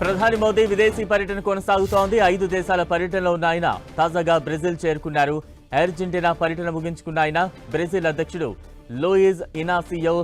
ప్రధాని మోదీ విదేశీ పర్యటన కొనసాగుతోంది. ఐదు దేశాల పర్యటనలో ఉన్న ఆయన తాజాగా బ్రెజిల్ చేరుకున్నారు. అర్జెంటీనా పర్యటన ముగించుకున్న ఆయన బ్రెజిల్ అధ్యక్షుడు లూయిజ్ ఇనాసియో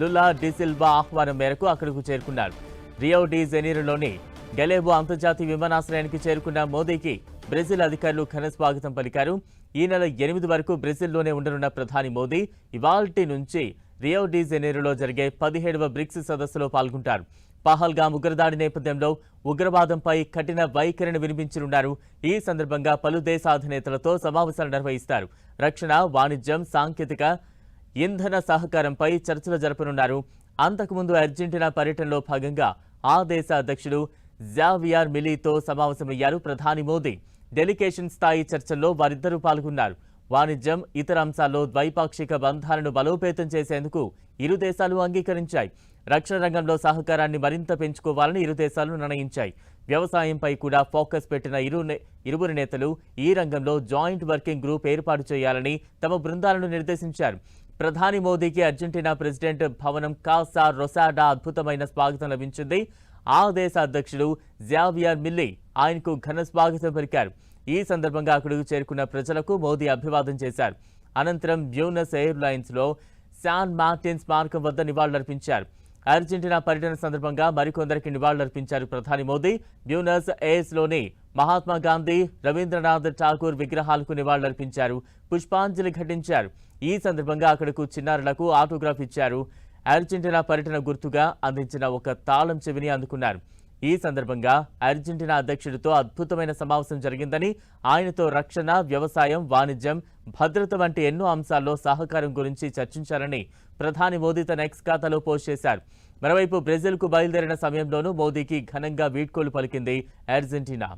లులా డిసిల్వా ఆహ్వానం మేరకు అక్కడకు చేరుకున్నారు. రియో డి జెనీరోలోని గెలేబో అంతర్జాతీయ విమానాశ్రయానికి చేరుకున్న మోదీకి బ్రెజిల్ అధికారులు ఘన స్వాగతం పలికారు. ఈ నెల ఎనిమిది వరకు బ్రెజిల్లోనే ఉండనున్న ప్రధాని మోదీ ఇవాల్టి నుంచి రియో డి జరిగే పదిహేడవ బ్రిక్స్ సదస్సులో పాల్గొంటారు. పహల్గామ్ ఉగ్రదాడి నేపథ్యంలో ఉగ్రవాదంపై కఠిన వైఖరిని వినిపించనున్నారు. ఈ సందర్భంగా పలు దేశ అధినేతలతో సమావేశాలు నిర్వహిస్తారు. రక్షణ వాణిజ్యం సాంకేతిక ఇంధన సహకారంపై చర్చలు జరపనున్నారు. అంతకుముందు అర్జెంటీనా పర్యటనలో భాగంగా ఆ దేశ అధ్యక్షుడు జావియార్ మిలీతో సమావేశమయ్యారు ప్రధాని మోదీ. డెలిగేషన్ స్థాయి చర్చల్లో వారిద్దరూ పాల్గొన్నారు. వాణిజ్యం ఇతర అంశాల్లో ద్వైపాక్షిక బంధాలను బలోపేతం చేసేందుకు ఇరు దేశాలు అంగీకరించాయి. రక్షణ రంగంలో సహకారాన్ని మరింత పెంచుకోవాలని ఇరు దేశాలు నిర్ణయించాయి. వ్యవసాయంపై కూడా ఫోకస్ పెట్టిన ఇరు ఇరువురు నేతలు ఈ రంగంలో జాయింట్ వర్కింగ్ గ్రూప్ ఏర్పాటు చేయాలని తమ బృందాలను నిర్దేశించారు. ప్రధాని మోదీకి అర్జెంటీనా ప్రెసిడెంట్ భవనం కాసా రొసాడా అద్భుతమైన స్వాగతం లభించింది. ఆ దేశ అధ్యక్షుడు జావియర్ మిల్లీ ఆయనకు ఘన స్వాగతం పలికారు. ఈ సందర్భంగా అక్కడకు చేరుకున్న ప్రజలకు మోదీ అభివాదం చేశారు. అనంతరం బ్యూనస్ ఎయిర్లైన్స్లో శాన్ మార్టిన్ స్మారకం వద్ద నివాళులర్పించారు. అర్జెంటీనా పర్యటన సందర్భంగా మరికొందరికి నివాళులర్పించారు ప్రధాని మోదీ. బ్యూనస్ ఎయిర్స్లోని మహాత్మాగాంధీ మహాత్మా గాంధీ రవీంద్రనాథ్ ఠాకూర్ విగ్రహాలకు నివాళులర్పించారు. పుష్పాంజలి ఘటించారు. ఈ సందర్భంగా అక్కడకు చిన్నారులకు ఆటోగ్రాఫ్ ఇచ్చారు. అర్జెంటీనా పర్యటన గుర్తుగా అందించిన ఒక తాళం చెవిని అందుకున్నారు. ఈ సందర్భంగా అర్జెంటీనా అధ్యక్షుడితో అద్భుతమైన సమావేశం జరిగిందని ఆయనతో రక్షణ వ్యవసాయం వాణిజ్యం భద్రత వంటి ఎన్నో అంశాల్లో సహకారం గురించి చర్చించారని ప్రధాని మోదీ తన ఎక్స్ ఖాతాలో పోస్ట్ చేశారు. మరోవైపు బ్రెజిల్కు బయలుదేరిన సమయంలోనూ మోదీకి ఘనంగా వీడ్కోలు పలికింది అర్జెంటీనా.